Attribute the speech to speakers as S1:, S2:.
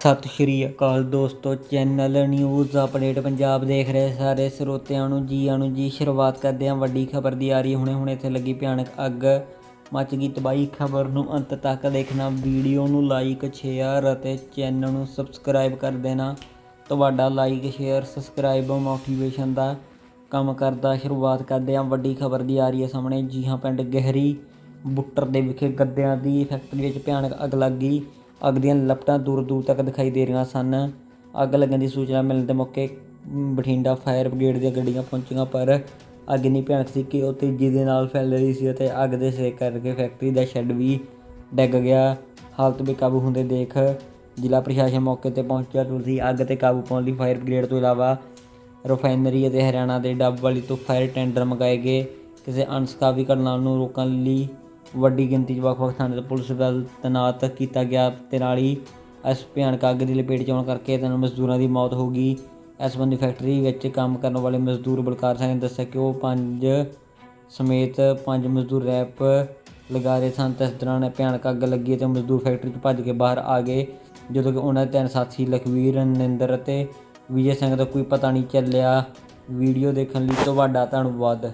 S1: ਸਤਿ ਸ਼੍ਰੀ ਅਕਾਲ ਦੋਸਤੋ, channel news update Punjab ਦੇਖ ਰਹੇ ਸਾਰੇ ਸਰੋਤਿਆਂ ਨੂੰ। ਜੀ ਆਇਆਂ ਜੀ, ਸ਼ੁਰੂਆਤ ਕਰਦੇ ਹਾਂ ਵੱਡੀ ਖਬਰ ਦੀ। ਆ ਰਹੀ ਹੁਣੇ ਹੁਣੇ ਇੱਥੇ ਲੱਗੀ ਭਿਆਨਕ ਅੱਗ। ਮੱਚ ਗਈ ਤਬਾਹੀ। ਖਬਰ ਨੂੰ ਅੰਤ ਤੱਕ ਦੇਖਣਾ। ਵੀਡੀਓ ਨੂੰ ਲਾਈਕ, ਸ਼ੇਅਰ ਅਤੇ ਚੈਨਲ ਨੂੰ ਸਬਸਕ੍ਰਾਈਬ ਕਰ ਦੇਣਾ। ਤੁਹਾਡਾ ਲਾਈਕ, ਸ਼ੇਅਰ, ਸਬਸਕ੍ਰਾਈਬ ਮੋਟੀਵੇਸ਼ਨ ਦਾ ਕੰਮ ਕਰਦਾ। ਸ਼ੁਰੂਆਤ ਕਰਦੇ ਹਾਂ ਵੱਡੀ ਖਬਰ ਦੀ। ਆ ਰਹੀ ਹੈ ਸਾਹਮਣੇ। ਜੀ ਹਾਂ, ਪਿੰਡ ਗਹਿਰੀ ਬੁੱਟਰ ਦੇ ਵਿਖੇ ਗੱਦਿਆਂ ਦੀ ਫੈਕਟਰੀ ਵਿੱਚ ਭਿਆਨਕ ਅੱਗ ਲੱਗ ਗਈ। ਅੱਗ ਦੀਆਂ ਲਪਟਾਂ ਦੂਰ ਦੂਰ ਤੱਕ ਦਿਖਾਈ ਦੇ ਰਹੀਆਂ ਸਨ। ਅੱਗ ਲੱਗਣ ਦੀ ਸੂਚਨਾ ਮਿਲਣ ਦੇ ਮੌਕੇ ਬਠਿੰਡਾ ਫਾਇਰ ਬ੍ਰਿਗੇਡ ਦੀਆਂ ਗੱਡੀਆਂ ਪਹੁੰਚੀਆਂ, ਪਰ ਅੱਗ ਇੰਨੀ ਭਿਆਨਕ ਸੀ ਕਿ ਉਹ ਤੇਜ਼ੀ ਦੇ ਨਾਲ ਫੈਲ ਰਹੀ ਸੀ ਅਤੇ ਅੱਗ ਦੇ ਸੇਕ ਕਰਕੇ ਫੈਕਟਰੀ ਦਾ ਸ਼ੈੱਡ ਵੀ ਡਿੱਗ ਗਿਆ। ਹਾਲਤ ਬੇਕਾਬੂ ਹੁੰਦੇ ਦੇਖ ਜ਼ਿਲ੍ਹਾ ਪ੍ਰਸ਼ਾਸਨ ਮੌਕੇ ਤੇ ਪਹੁੰਚਿਆ। ਤੁਸੀਂ ਅੱਗ ਤੇ ਕਾਬੂ ਪਾਉਣ ਲਈ ਫਾਇਰ ਬ੍ਰਿਗੇਡ ਤੋਂ ਇਲਾਵਾ ਰਿਫਾਈਨਰੀ ਅਤੇ ਹਰਿਆਣਾ ਦੇ ਡੱਬ ਵਾਲੀ ਤੋਂ ਫਾਇਰ ਟੈਂਡਰ ਮੰਗਾਏ ਗਏ। ਕਿਸੇ ਅਣਸਕਾਵੀ ਘਟਨਾ ਨੂੰ ਰੋਕਣ ਲਈ ਵੱਡੀ ਗਿਣਤੀ 'ਚ ਵੱਖ-ਵੱਖ ਥਾਣੇ ਤੇ ਪੁਲਿਸ ਬਲ ਤੈਨਾਤ ਕੀਤਾ ਗਿਆ ਤੇ ਨਾਲ ਹੀ ਇਸ ਭਿਆਨਕ ਅੱਗ ਦੀ ਲਪੇਟ 'ਚ ਆਉਣ ਕਰਕੇ ਤਿੰਨ ਮਜ਼ਦੂਰਾਂ ਦੀ ਮੌਤ ਹੋ ਗਈ। ਇਸ ਸੰਬੰਧੀ ਫੈਕਟਰੀ ਵਿੱਚ ਕੰਮ ਕਰਨ ਵਾਲੇ ਮਜ਼ਦੂਰ ਬਲਕਾਰ ਸਿੰਘ ਨੇ ਦੱਸਿਆ ਕਿ ਉਹ ਪੰਜ ਸਮੇਤ ਪੰਜ ਮਜ਼ਦੂਰ ਰੈਪ ਲਗਾ ਰਹੇ ਸਨ। ਤੇ ਇਸ ਦੌਰਾਨ ਭਿਆਨਕ ਅੱਗ ਲੱਗੀ ਤੇ ਮਜ਼ਦੂਰ ਫੈਕਟਰੀ 'ਚ ਭੱਜ ਕੇ ਬਾਹਰ ਆ ਗਏ, ਜਦੋਂ ਕਿ ਉਹਨਾਂ ਦੇ ਤਿੰਨ ਸਾਥੀ ਲਖਵੀਰ ਨਿੰਦਰ ਅਤੇ ਵਿਜੇ ਸਿੰਘ ਦਾ ਕੋਈ ਪਤਾ ਨਹੀਂ ਚੱਲਿਆ। ਵੀਡੀਓ ਦੇਖਣ ਲਈ ਤੁਹਾਡਾ ਧੰਨਵਾਦ।